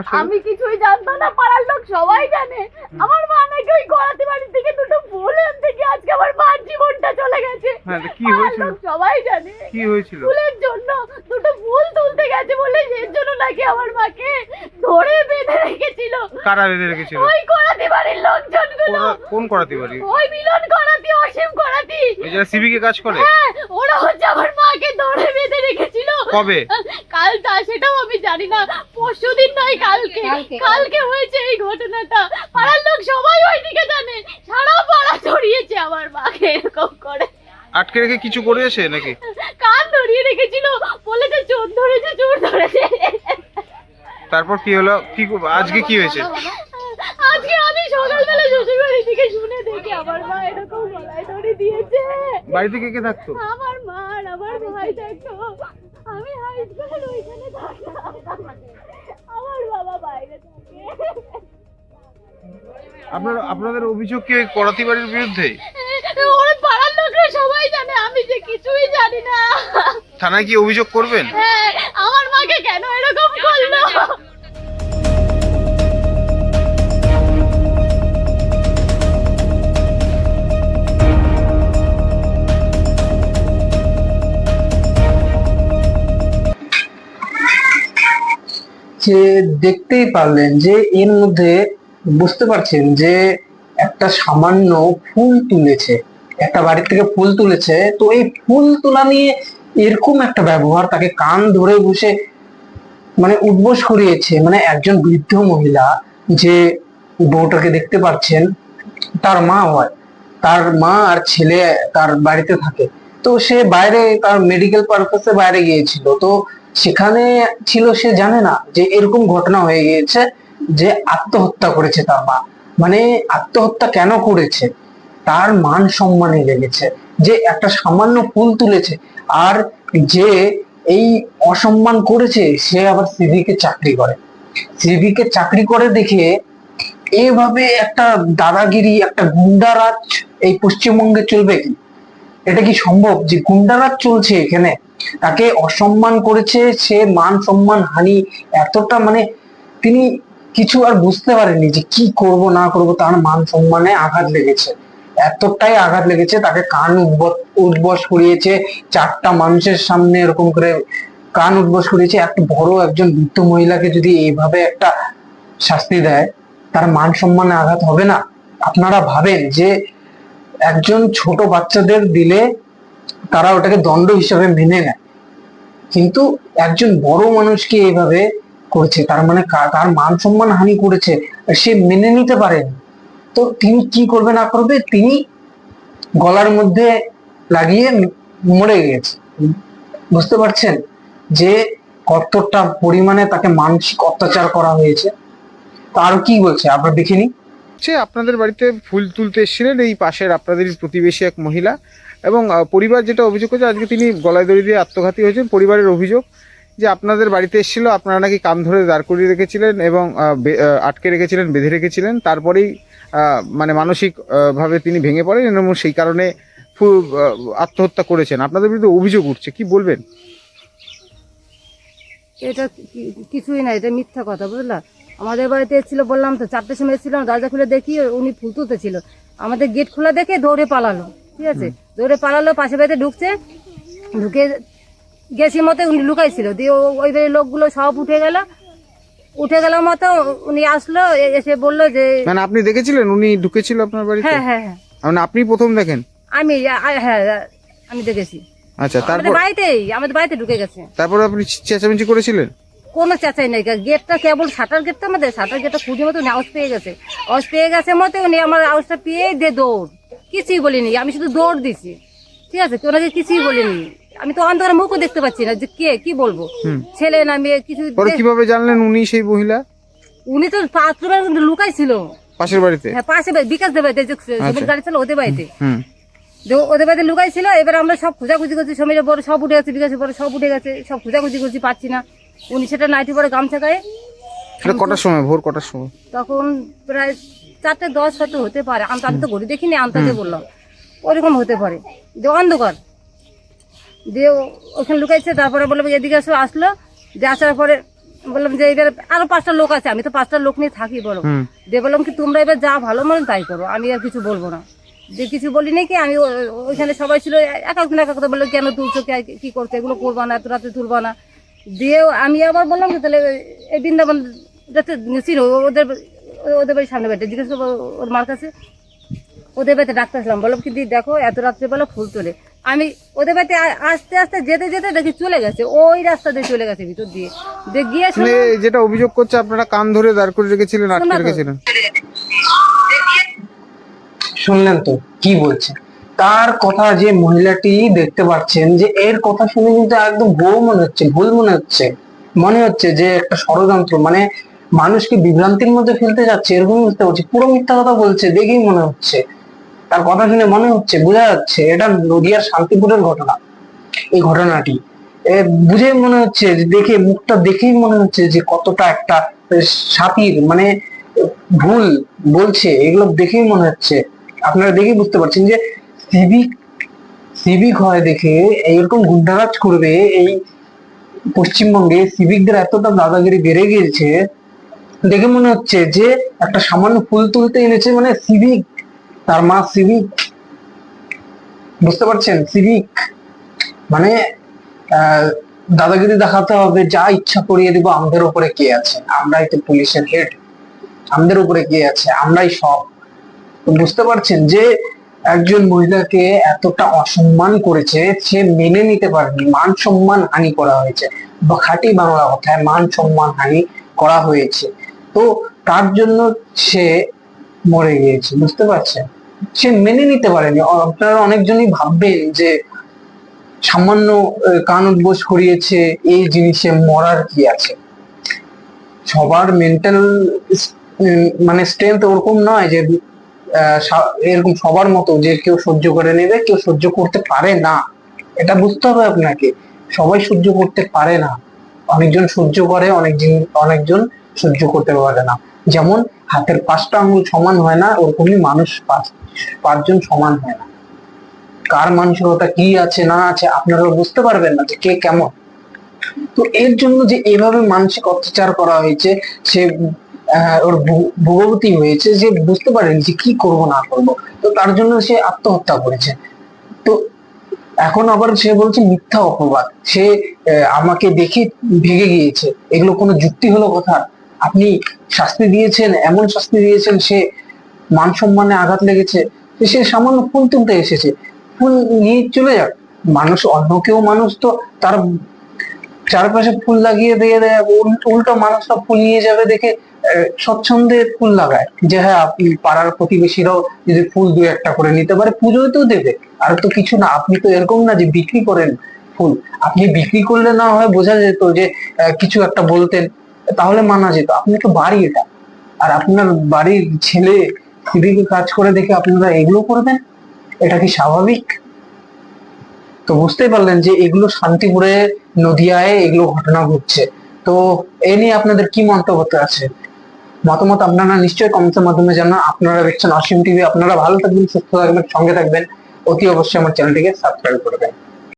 মার সাথে আমি কিছুই জানতাম না পাড়ার লোক সবাই জানে। আমার মা নাকি ওই বাড়ি থেকে দুটো ফুল গিয়ে আজকে আমার মার জীবনটা চলে গেছে। হ্যাঁ, কি হয়েছিল? সবাই জানে। কি হয়েছিল? ফুলের জন্য দুটো ফুল তুলতে গেছে বলে এর জন্য নাকি আমার মাকে ধরে বেঁধে রেখেছিল। কারা বেঁধে রেখেছিল? ওই বাড়ির লোকজনগুলো। ওরা কোন করাতে পারি ওই মিলন করাতি অসীম করাতি ওই যারা সিভিকে কাজ করে? হ্যাঁ ওরা হচ্ছে আমার মাকে ধরে বেঁধে রেখেছিল। কবে? কাল তা সেটাও জানি না পরশু দিন নয় কালকে। কালকে। হয়েছে এই ঘটনাটা। পাড়ার লোক সবাই ওইদিকে জানে। সারা পাড়া ছড়িয়েছে আমার মাকে এরকম করে। আটকে রেখে কিছু করেছে নাকি? কান ধরিয়ে রেখেছিল। বলেছে চোর ধরেছে চোর ধরেছে। তারপর কি হলো? কি আজকে কি হয়েছে? আজকে আমি সকালবেলা শ্বশুর বাড়ি থেকে শুনে দেখি আমার মা এরকম গলায় ধরে দিয়েছে। বাড়িতে কে কে থাকতো? আমার মা আর আমার ভাই থাকতো। আমি হাই স্কুলের ওইখানে থাকতাম। আমার বাবা বাইরে থাকে। আপনার আপনাদের অভিযোগ কি করাতি বাড়ির বিরুদ্ধে? ওর পাড়ার লোকরা সবাই জানে আমি যে কিছুই জানি না। থানায় কি অভিযোগ করবেন? হ্যাঁ যে দেখতেই পারলেন যে এর মধ্যে বুঝতে পারছেন যে একটা সামান্য ফুল তুলেছে, একটা বাড়ি থেকে ফুল তুলেছে। তো এই ফুল তোলা নিয়ে এরকম একটা ব্যবহার তাকে কান ধরে বসে মানে উদ্বোস করিয়েছে মানে একজন বৃদ্ধ মহিলা যে বউটাকে দেখতে পাচ্ছেন, তার মা হয়, তার মা আর ছেলে তার বাড়িতে থাকে। তো সে বাইরে তার মেডিকেল পারপাসে বাইরে গিয়েছিল। তো সেখানে ছিল সে জানে না যে এরকম ঘটনা হয়ে গিয়েছে যে আত্মহত্যা করেছে তার মা। মানে আত্মহত্যা কেন করেছে? তার মান সম্মানে লেগেছে। যে একটা সামান্য ফুল তুলেছে আর যে এই অসম্মান করেছে, সে আবার সিভিকে চাকরি করে। সিভিকে চাকরি করে দেখে এভাবে একটা দাদাগিরি, একটা গুন্ডারাজ এই পশ্চিমবঙ্গে চলবে কি? এটা কি সম্ভব যে গুন্ডারাজ চলছে এখানে? তাকে অসম্মান করেছে, সে মান সম্মান, হানি এতটা মানে তিনি কিছু আর বুঝতে পারেননি যে কি করব, না করব, তার মান সম্মানে আঘাত লেগেছে। এতটাই আঘাত লেগেছে, তাকে কান উদ্বস করিয়েছে, চারটা মানুষের সামনে এরকম করে কান উদ্বস করিয়েছে একটা বড় একজন বৃদ্ধ মহিলাকে যদি এইভাবে একটা শাস্তি দেয়, তার মান সম্মানে আঘাত হবে না? আপনারা ভাবেন যে একজন ছোট বাচ্চাদের দিলে তারা ওটাকে দণ্ড হিসাবে মেনে নেয়। কিন্তু একজন বড় মানুষকে এইভাবে করেছে, তার মানে তার মান সম্মান হানি করেছে সে মেনে নিতে পারেন। তো তিনি কি করবে না করবে? তিনি গলার মধ্যে লাগিয়ে মরে গেছে। বুঝতে পারছেন যে কতটা পরিমাণে তাকে মানসিক অত্যাচার করা হয়েছে। তার কি বলছে? আমরা দেখিনি আপনাদের বাড়িতে ফুল তুলতে এসেছিলেন, এই পাশের আপনাদেরই প্রতিবেশী এক মহিলা। এবং পরিবার যেটা অভিযোগ করছে আজকে তিনি গলায় দড়ি দিয়ে আত্মঘাতী হয়েছেন। পরিবারের অভিযোগ যে আপনাদের বাড়িতে এসেছিল আপনারা নাকি কান ধরে দাঁড় করিয়ে রেখেছিলেন এবং আটকে রেখেছিলেন বেঁধে রেখেছিলেন। তারপরেই মানে মানসিকভাবে তিনি ভেঙে পড়েন এবং সেই কারণে আত্মহত্যা করেছেন। আপনাদের বিরুদ্ধে অভিযোগ উঠছে কি বলবেন? এটা কিছুই না এটা মিথ্যা কথা বুঝলা? আমাদের বাড়িতে এসেছিল বললাম তো চারটের সময় এসেছিলাম দরজা খুলে দেখি উনি ফুল তুলতেছিল। আমাদের গেট খোলা দেখে দৌড়ে পালালো ঠিক আছে? দৌড়ে পালালো পাশে বাড়িতে ঢুকছে। ঢুকে গেছি মতো উনি লুকাইছিল। দিয়ে ওই লোকগুলো সব উঠে গেল। উঠে গেল মতো উনি আসলো এসে বলল যে মানে আপনি দেখেছিলেন? উনি ঢুকেছিল আপনার বাড়িতে? হ্যাঁ হ্যাঁ হ্যাঁ। মানে আপনি প্রথম দেখেন? আমি হ্যাঁ আমি দেখেছি। আচ্ছা তারপর? বাড়িতেই আমাদের বাড়িতে ঢুকে গেছে। তারপর আপনি চেঁচামেচি করেছিলেন? কোনো চেঁচাই নাই। গেটটা কেবল শাটার গেটটা আমাদের। শাটার গেটটা খুঁজে মতো আওয়াজ পেয়ে গেছে। আওয়াজ পেয়ে গেছে মতো উনি আমার আওয়াজটা পেয়ে দে দৌড়। কিছুই বলিনি আমি শুধু দৌড় দিছি। ঠিক আছে ওনাকে কিছুই বলিনি। আমি তো অন্ধকারে মুখও দেখতে পাচ্ছি না যে কে কি বলব? ছেলে না মেয়ে কিছু পরে কীভাবে জানলেন উনি সেই মহিলা? উনি তো বাথরুমে লুকাই ছিল। পাশের বাড়িতে? হ্যাঁ পাশে বিকাশ দেবে গাড়ি ছিল ওদের বাড়িতে। ওদের বাড়িতে লুকাই ছিল এবার আমরা সব খোঁজাখুঁজি করছি সমীরের বড় সব উঠে গেছে বিকাশের বড় সব উঠে গেছে সব খোঁজাখুঁজি করছি পাচ্ছি না। উনি সেটা নাইটি পরে গামছা গায়ে কটার সময়? ভোর কটার সময়? তখন প্রায় চারটে দশ হয়তো হতে পারে। আমি তো- তো ঘড়ি দেখিনি আন্তাজে বললাম ওরকম হতে পারে। যে অন্ধকার। দিয়ে ওখানে লুকাইছে তারপরে বলল এদিকে আসো আসলো। যে আসার পরে বললাম যে এবার আরও পাঁচটা লোক আছে আমি তো পাঁচটা লোক নিয়ে থাকি বলো। দিয়ে বললাম কি তোমরা এবার যা ভালো মনে তাই করো আমি আর কিছু বলব না। যে কিছু বলি নাকি আমি ওইখানে সবাই ছিল এক একজন এক কথা বলল কেন তুলছো কে- কি করছ এগুলো করবা না এত রাতে তুলবা না? দিয়ে আমি আবার বললাম যে তাহলে এই বৃন্দাবন যাতে ছিল ওদের ওদের বাড়ির সামনে বাড়িতে। জিজ্ঞেস করব ওর মার কাছে? ওদের বাড়িতে ডাক্তার ছিলাম বললাম কি দেখো এত রাত্রে বেলা ফুল তোলে। আমি ওদের বাড়িতে আস্তে আস্তে যেতে যেতে দেখি চলে গেছে। ওই রাস্তা দিয়ে চলে গেছে ভিতর দিয়ে। দিয়ে গিয়ে মানে যেটা অভিযোগ করছে আপনারা কান ধরে দাঁড় করে রেখেছিলেন আটকে রেখেছিলেন। শুনলেন তো কি বলছে? তার কথা যে মহিলাটি দেখতে পাচ্ছেন যে এর কথা শুনে কিন্তু একদম ভুল মনে হচ্ছে ভুল মনে হচ্ছে। মনে হচ্ছে যে একটা ষড়যন্ত্র মানে মানুষকে বিভ্রান্তির মধ্যে ফেলতে যাচ্ছে, এরকমই বুঝতে পারছি পুরো মিথ্যা কথা বলছে, দেখেই মনে হচ্ছে। তার কথা শুনে মনে হচ্ছে, বোঝা যাচ্ছে এটা নদিয়ার শান্তিপুরের ঘটনা, এই ঘটনাটি। বুঝে মনে হচ্ছে, দেখে, মুখটা দেখেই মনে হচ্ছে যে কতটা একটা সাতির মানে ভুল বলছে, এগুলো দেখেই মনে হচ্ছে। আপনারা দেখেই বুঝতে পারছেন যে সিভিক সিভিক হয় দেখে, এইরকম গুন্ডারাজ করবে, এই পশ্চিমবঙ্গে সিভিকদের এতটা দাদাগিরি বেড়ে গিয়েছে দেখে মনে হচ্ছে যে একটা সামান্য ফুল তুলতে এনেছে মানে সিভিক তার মা সিভিক বুঝতে পারছেন? সিভিক মানে দাদাগিরি দেখাতে হবে, যা ইচ্ছা করিয়ে দিব, আমাদের উপরে কে আছে? আমরাই তো পুলিশের হেড আমাদের উপরে কে আছে? আমরাই সব। বুঝতে পারছেন যে একজন মহিলাকে এতটা অসম্মান করেছে, সে মেনে নিতে পারেনি। মান সম্মান হানি করা হয়েছে। বা খাঁটি বাংলা কথায় মান সম্মান হানি করা হয়েছে। তো তার জন্য সে মরে গিয়েছে, বুঝতে পারছেন? সে মেনে নিতে পারেনি। আপনারা অনেকজনই ভাববেন যে সামান্য কান উদ্বোস করিয়েছে, এই জিনিসে মরার কি আছে? সবার মেন্টাল মানে স্ট্রেংথ ওরকম নয় যে এরকম সবার মতো যে কেউ সহ্য করে নেবে, কেউ সহ্য করতে পারে না। এটা বুঝতে হবে আপনাকে। সবাই সহ্য করতে পারে না। অনেকজন সহ্য করে, অনেকজন অনেকজন সহ্য করতে পারে না। যেমন, হাতের পাঁচটা আঙুল সমান হয় না, ওরকমই মানুষ পাঁচ, পাঁচজন সমান হয় না। কার মানসিকতা কি আছে, না আছে, আপনারা বুঝতে পারবেন না যে কে কেমন। তো এর জন্য যে এভাবে মানসিক অত্যাচার করা হয়েছে, সে ওর ভোগবতী হয়েছে যে বুঝতে পারেন যে কি করব, না করব। তো তার জন্য সে আত্মহত্যা করেছে। তো এখন আবার সে বলছে মিথ্যা অপবাদ। সে আমাকে দেখে ভেগে গিয়েছে। এগুলো কোনো যুক্তি হলো কথা আপনি শাস্তি দিয়েছেন, এমন শাস্তি দিয়েছেন, সে মান সম্মানে আঘাত লেগেছে, সে সামান্য ফুল তুলতে এসেছে। ফুল নিয়ে চলে যাক। মানুষ, অন্য কেউ মানুষ তো তার চারপাশে ফুল লাগিয়ে দিয়ে দেয়, উল- উল্টো মানুষরা ফুল নিয়ে যাবে দেখে স্বচ্ছন্দে ফুল লাগায়। যে হ্যাঁ আপনি পাড়ার প্রতিবেশীরাও যদি ফুল দু একটা করে নিতে পারে পুজোতেও দেবে। আর তো কিছু না, আপনি তো এরকম না যে বিক্রি করেন ফুল। আপনি বিক্রি করলে না হয় বোঝা যেত যে কিছু একটা বলতেন। তাহলে মানা যেত। আপনি তো বাড়ি এটা। আর আপনার বাড়ির ছেলে সিভিকে কাজ করে দেখে আপনারা এগুলো করবেন? এটা কি স্বাভাবিক? তো বুঝতেই পারলেন যে এগুলো শান্তিপুরে, নদিয়ায় এগুলো ঘটনা ঘটছে। তো এ নিয়ে আপনাদের কি মন্তব্য আছে? মতামত আপনারা নিশ্চয়ই কমেন্টের মাধ্যমে জানান। আপনারা দেখছেন অসীম টিভি আপনারা ভালো থাকবেন, সুস্থ থাকবেন, সঙ্গে থাকবেন। অতি অবশ্যই আমার চ্যানেলটিকে সাবস্ক্রাইব করবেন